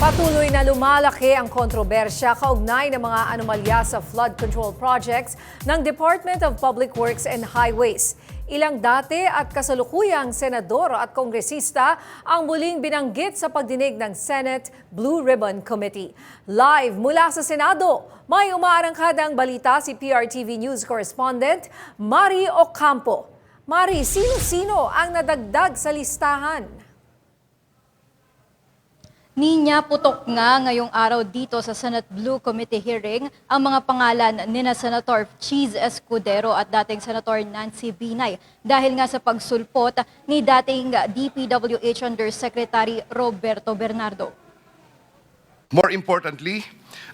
Patuloy na lumalaki ang kontrobersya kaugnay ng mga anomalya sa flood control projects ng Department of Public Works and Highways. Ilang dati at kasalukuyang senador at kongresista ang muling binanggit sa pagdinig ng Senate Blue Ribbon Committee. Live mula sa Senado, may umaarangkadang balita si PRTV News correspondent Mari Ocampo. Mari, sino-sino ang nadagdag sa listahan? Ninya putok nga ngayong araw dito sa Senate Blue Committee hearing ang mga pangalan ni na Senator Cheese Escudero at dating Senator Nancy Binay dahil nga sa pagsulpot ni dating DPWH Undersecretary Roberto Bernardo. More importantly,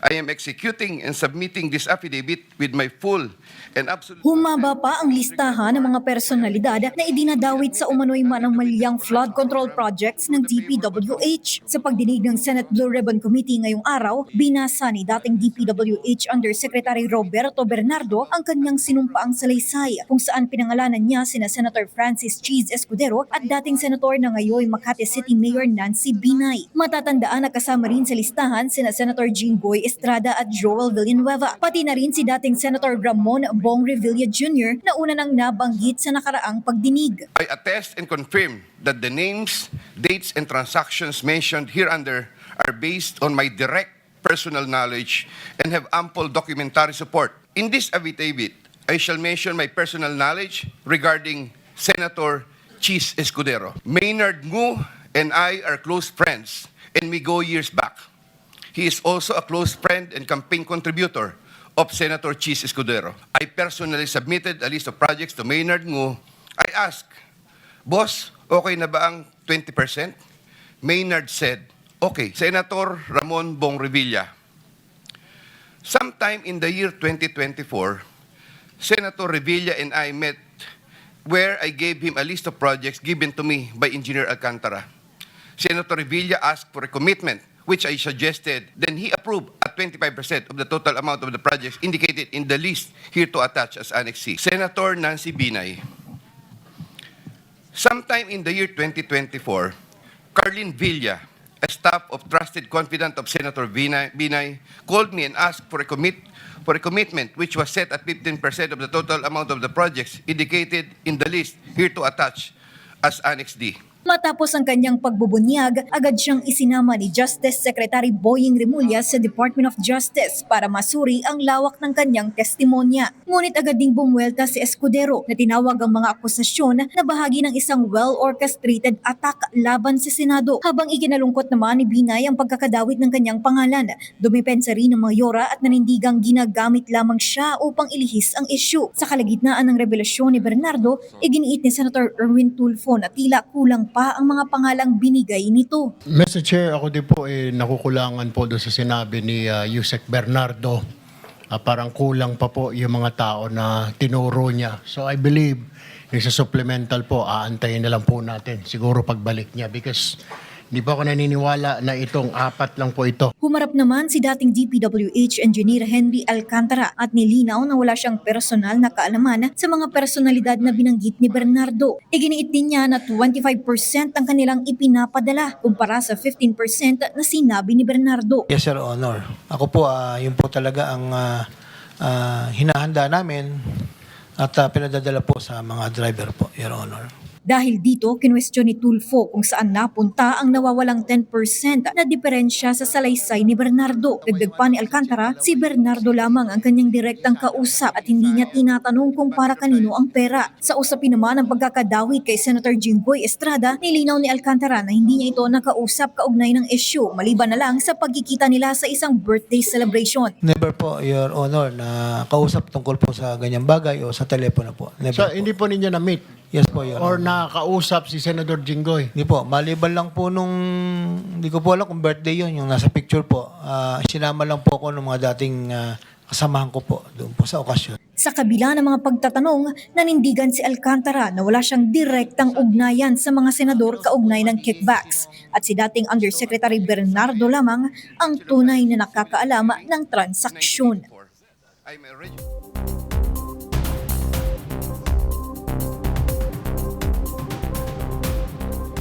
I am executing and submitting this affidavit with my full and absolute... Humaba pa ang listahan ng mga personalidad na idinadawit sa umano'y manamalyang flood control projects ng DPWH. Sa pagdinig ng Senate Blue Ribbon Committee ngayong araw, binasa ni dating DPWH Undersecretary Roberto Bernardo ang kanyang sinumpaang salaysay kung saan pinangalanan niya sina Senator Francis Cheese Escudero at dating Senator na ngayon Makati City Mayor Nancy Binay. Matatandaan na kasama rin sa listahan sina Senator Jinggoy Estrada at Joel Villanueva, pati na rin si dating Senator Ramon Bong Revilla Jr. na una nang nabanggit sa nakaraang pagdinig. I attest and confirm that the names, dates, and transactions mentioned hereunder are based on my direct personal knowledge and have ample documentary support. In this affidavit, I shall mention my personal knowledge regarding Senator Cheese Escudero. Maynard Ngu and I are close friends and we go years back. He is also a close friend and campaign contributor of Senator Cheese Escudero. I personally submitted a list of projects to Maynard Ngu. I asked, Boss, okay na ba ang 20%? Maynard said, okay. Senator Ramon Bong Revilla. Sometime in the year 2024, Senator Revilla and I met where I gave him a list of projects given to me by Engineer Alcantara. Senator Revilla asked for a commitment, which I suggested. Then he approved at 25% of the total amount of the projects indicated in the list here to attach as Annex C. Senator Nancy Binay. Sometime in the year 2024, Carlin Villa, a staff of trusted confidant of Senator Binay, Binay, called me and asked for a commit for a commitment which was set at 15% of the total amount of the projects indicated in the list here to attach as Annex D. Matapos ang kanyang pagbubunyag, agad siyang isinama ni Justice Secretary Boying Remulla sa Department of Justice para masuri ang lawak ng kanyang testimonya. Ngunit agad ding bumuelta si Escudero na tinawag ang mga akusasyon na bahagi ng isang well-orchestrated attack laban sa Senado. Habang ikinalungkot naman ni Binay ang pagkakadawit ng kanyang pangalan, dumipensa rin ng mga yora at nanindigang ginagamit lamang siya upang ilihis ang issue. Sa kalagitnaan ng revelasyon ni Bernardo, iginiit ni Senator Erwin Tulfo na tila kulang pa ang mga pangalang binigay nito. Mr. Chair, ako din po eh, nakukulangan po doon sa sinabi ni uh, Yusek Bernardo. Ah, parang kulang pa po yung mga tao na tinuro niya. So I believe yung sa supplemental po, aantayin na lang po natin siguro pagbalik niya because hindi po ako naniniwala na itong apat lang po ito. Humarap naman si dating DPWH Engineer Henry Alcantara at nilinaw na wala siyang personal na kaalaman sa mga personalidad na binanggit ni Bernardo. Iginiit din niya na 25% ang kanilang ipinapadala kumpara sa 15% na sinabi ni Bernardo. Yes, Sir Honor. Ako po, ah, yun po talaga ang ah, ah, hinahanda namin at ah, pinadadala po sa mga driver po, Your Honor. Dahil dito, kinwestiyon ni Tulfo kung saan napunta ang nawawalang 10% na diferensya sa salaysay ni Bernardo. Dagdag pa ni Alcantara, si Bernardo lamang ang kanyang direktang kausap at hindi niya tinatanong kung para kanino ang pera. Sa usapin naman ng pagkakadawit kay Senator Jinggoy Estrada, nilinaw ni Alcantara na hindi niya ito nakausap kaugnay ng issue, maliban na lang sa pagkikita nila sa isang birthday celebration. Never po, Your Honor, na kausap tungkol po sa ganyang bagay o sa telepono po. Never So po. hindi po ninyo na-meet Yes po, Your or Honor. nakakausap si Senador Jinggoy. Hindi po, maliban lang po nung, hindi ko po alam kung birthday yun, yung nasa picture po. Ah, sinama lang po ako ng mga dating ah, kasamahan ko po doon po sa okasyon. Sa kabila ng mga pagtatanong, nanindigan si Alcantara na wala siyang direktang ugnayan sa mga senador kaugnay ng kickbacks at si dating Undersecretary Bernardo lamang ang tunay na nakakaalam ng transaksyon. I'm a reg-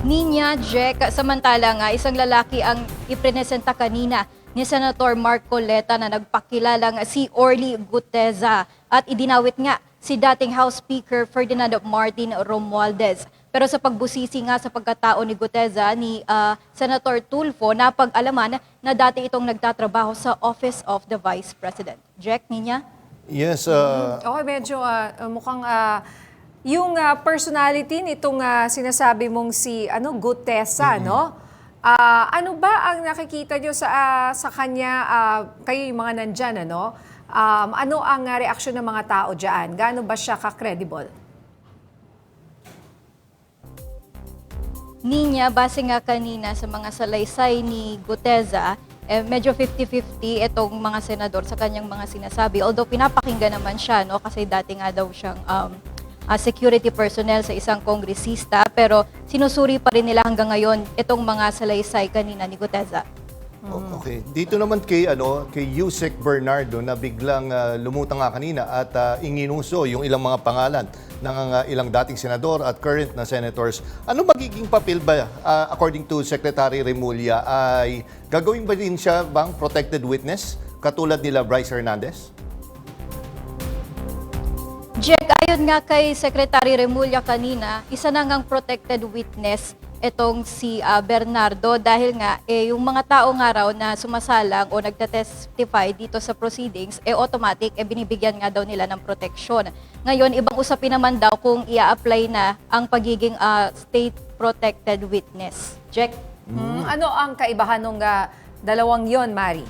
Ninya Jack, samantala nga isang lalaki ang ipresenta kanina ni Senator Mark Coleta na nagpakilalang si Orly Guteza at idinawit nga si dating House Speaker Ferdinand Martin Romualdez. Pero sa pagbusisi nga sa pagkatao ni Guteza ni ah, Senator Tulfo, napag-alaman na dati itong nagtatrabaho sa Office of the Vice President. Jack, Ninya? Yes, uh, Okay, medyo ah, mukhang ah, yung ah, personality nitong ah, sinasabi mong si ano Gutesa, no? Ah, ano ba ang nakikita nyo sa ah, sa kanya ah, kayo yung mga nandyan, ano? Um, ano ang ah, reaksyon ng mga tao diyan? Gaano ba siya ka-credible? Ninya, base nga kanina sa mga salaysay ni Guteza, eh, medyo 50-50 itong mga senador sa kanyang mga sinasabi. Although pinapakinggan naman siya, no, kasi dati nga daw siyang um, ah, security personnel sa isang kongresista, pero sinusuri pa rin nila hanggang ngayon itong mga salaysay kanina ni Guteza. o- okay. Dito naman kay ano, kay Yusek Bernardo na biglang uh, lumutang nga kanina at uh, inginuso yung ilang mga pangalan ng uh, ilang dating senador at current na senators. Ano magiging papel ba uh, according to Secretary Remulla ay gagawin ba din siya bang protected witness katulad nila Bryce Hernandez? Jack, ayon nga kay Secretary Remulla kanina, isa na ngang protected witness itong si ah, Bernardo dahil nga eh, yung mga tao nga raw na sumasalang o nagtatestify dito sa proceedings, eh automatic eh binibigyan nga daw nila ng protection. Ngayon, ibang usapin naman daw kung i-apply na ang pagiging ah, state protected witness. Jack? Mm, Ano ang kaibahan ng dalawang yon, Mari?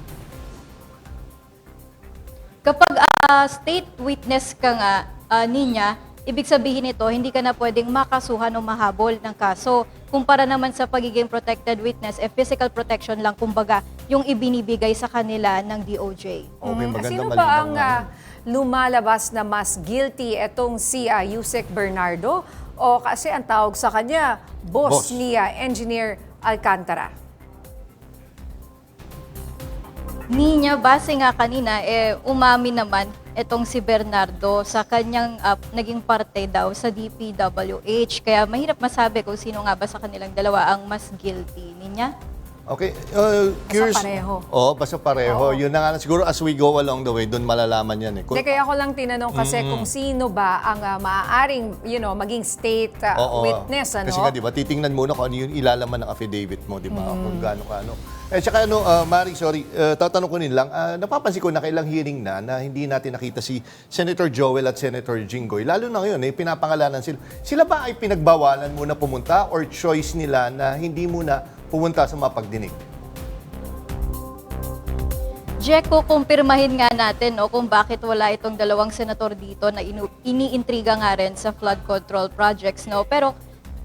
Kapag ah, state witness ka nga, ah, ninya, ibig sabihin nito, hindi ka na pwedeng makasuhan o mahabol ng kaso. Kumpara naman sa pagiging protected witness, eh, physical protection lang, kumbaga, yung ibinibigay sa kanila ng DOJ. Okay, Mm, maganda Sino ba ang ah, lumalabas na mas guilty etong si ah, Yusek Bernardo? O kasi ang tawag sa kanya, boss, Boss. ni Engineer Alcantara. Ninya, base nga kanina, eh, umami naman itong si Bernardo sa kanyang ah, naging parte daw sa DPWH. Kaya mahirap masabi kung sino nga ba sa kanilang dalawa ang mas guilty. Ninya? Okay, uh, curious. pareho. Oo, basta pareho. Yun na nga, siguro as we go along the way, doon malalaman yan eh. Kung- Hindi, kaya ako lang tinanong kasi kung sino ba ang ah, maaaring, you know, maging state ah, Oo. witness, ano? Kasi nga, di ba, titingnan muna kung ano yung ilalaman ng affidavit mo, di ba? Mm. Kung gaano ka, ano. Eh, tsaka ano, uh, Mari, sorry, uh, tatanong ko din lang, ah, napapansin ko na kailang hearing na na hindi natin nakita si Senator Joel at Senator Jinggoy. Lalo na ngayon, eh, pinapangalanan sila. Sila ba ay pinagbawalan muna pumunta or choice nila na hindi muna pumunta sa mapagdinig? Jack, kukumpirmahin nga natin no, kung bakit wala itong dalawang senator dito na inu- iniintriga nga rin sa flood control projects. No? Pero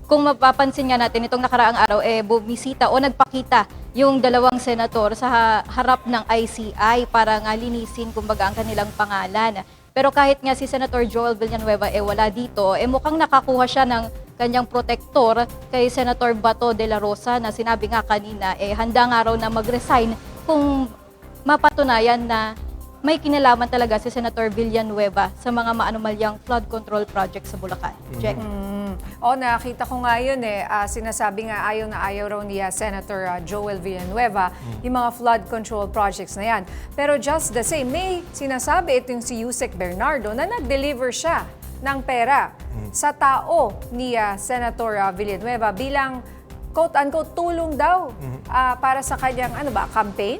kung mapapansin nga natin, itong nakaraang araw, eh, bumisita o nagpakita yung dalawang senator sa ha- harap ng ICI para nga linisin kumbaga ang kanilang pangalan. Pero kahit nga si Senator Joel Villanueva eh wala dito, eh mukhang nakakuha siya ng kanyang protektor kay Senator Bato de la Rosa na sinabi nga kanina eh handa nga raw na mag-resign kung mapatunayan na may kinalaman talaga si Senator Villanueva sa mga maanumalyang flood control project sa Bulacan. Jack. Mm. O, nakita ko nga yun eh. Ah, sinasabi nga ayaw na ayaw raw ni ah, Senator ah, Joel Villanueva yung mga flood control projects na yan. Pero just the same, may sinasabi itong si Yusek Bernardo na nag-deliver siya ng pera sa tao ni ah, Senator ah, Villanueva bilang quote-unquote tulong daw ah, para sa kanyang ano ba, campaign?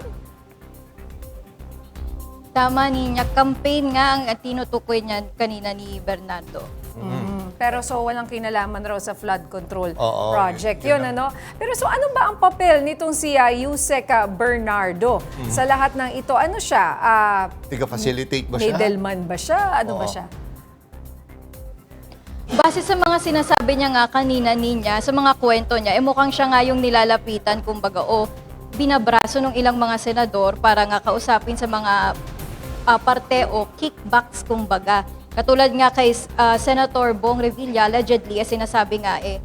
Tama niya, campaign nga ang tinutukoy niya kanina ni Bernardo. Mm. Pero so walang kinalaman raw sa flood control Oo, project. yun Yun ano. Pero so ano ba ang papel nitong si uh, Yusek ah, Bernardo sa lahat ng ito? Ano siya? Ah, Tiga-facilitate ba siya? middleman ba siya? Ano ba Oo. siya? Base sa mga sinasabi niya nga kanina niya, sa mga kwento niya, eh mukhang siya nga yung nilalapitan, kumbaga, o binabraso ng ilang mga senador para nga kausapin sa mga ah, parte o kickbacks, kumbaga. Katulad nga kay ah, Senator Bong Revilla, allegedly, eh, sinasabi nga eh,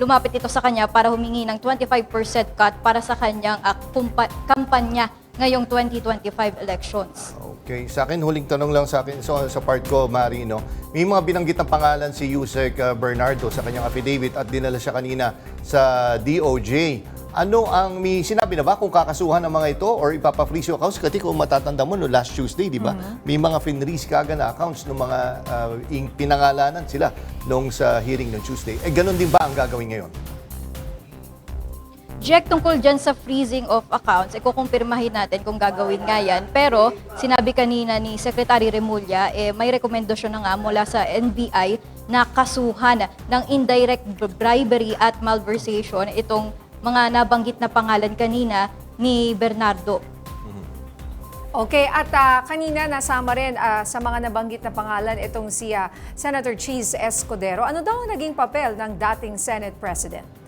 lumapit ito sa kanya para humingi ng 25% cut para sa kanyang ah, kumpa- kampanya ngayong 2025 elections. Okay, sa akin, huling tanong lang sa akin, so, sa part ko, Mari, no? may mga binanggit ng pangalan si Yusek uh, Bernardo sa kanyang affidavit at dinala siya kanina sa DOJ. Ano ang, may sinabi na ba kung kakasuhan ng mga ito or ipapa-freeze yung accounts? Kasi kung matatanda mo, no, last Tuesday, di ba? May mga finreeze kaga na accounts ng mga uh, pinangalanan sila nung sa hearing ng Tuesday. Eh, ganun din ba ang gagawin ngayon? Jack, tungkol dyan sa freezing of accounts, eh, kukumpirmahin natin kung gagawin nga yan. Pero, sinabi kanina ni Secretary Remulla, eh, may rekomendasyon na nga mula sa NBI na kasuhan ng indirect bribery at malversation itong mga nabanggit na pangalan kanina ni Bernardo. Okay, at ah, kanina nasama rin ah, sa mga nabanggit na pangalan itong si ah, Senator Cheese Escudero. Ano daw ang naging papel ng dating Senate President?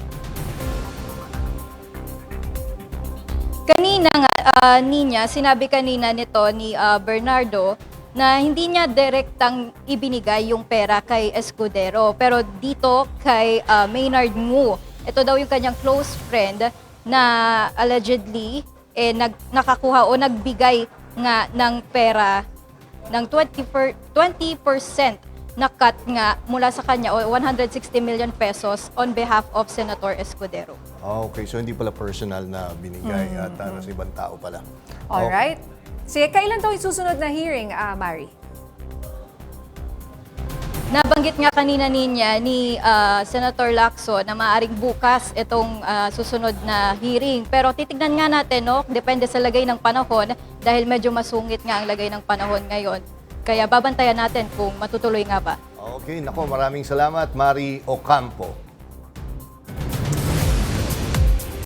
Nga, ah, Ninya, sinabi kanina nito ni ah, Bernardo na hindi niya direktang ibinigay yung pera kay Escudero. Pero dito kay ah, Maynard Ngu, ito daw yung kanyang close friend na allegedly eh, nag, nakakuha o nagbigay nga ng pera ng 20%, per, 20% na cut nga mula sa kanya o 160 million pesos on behalf of Senator Escudero. Ah, Okay, so hindi pala personal na binigay at uh, sa ibang tao pala. All right. Sige, kailan daw isusunod na hearing, ah, Mari? Nabanggit nga kanina niya ni ah, Senator Lacson na maaring bukas itong ah, susunod na hearing. Pero titignan nga natin, no? depende sa lagay ng panahon dahil medyo masungit nga ang lagay ng panahon ngayon. Kaya babantayan natin kung matutuloy nga ba. Okay, nako, maraming salamat, Mari Ocampo.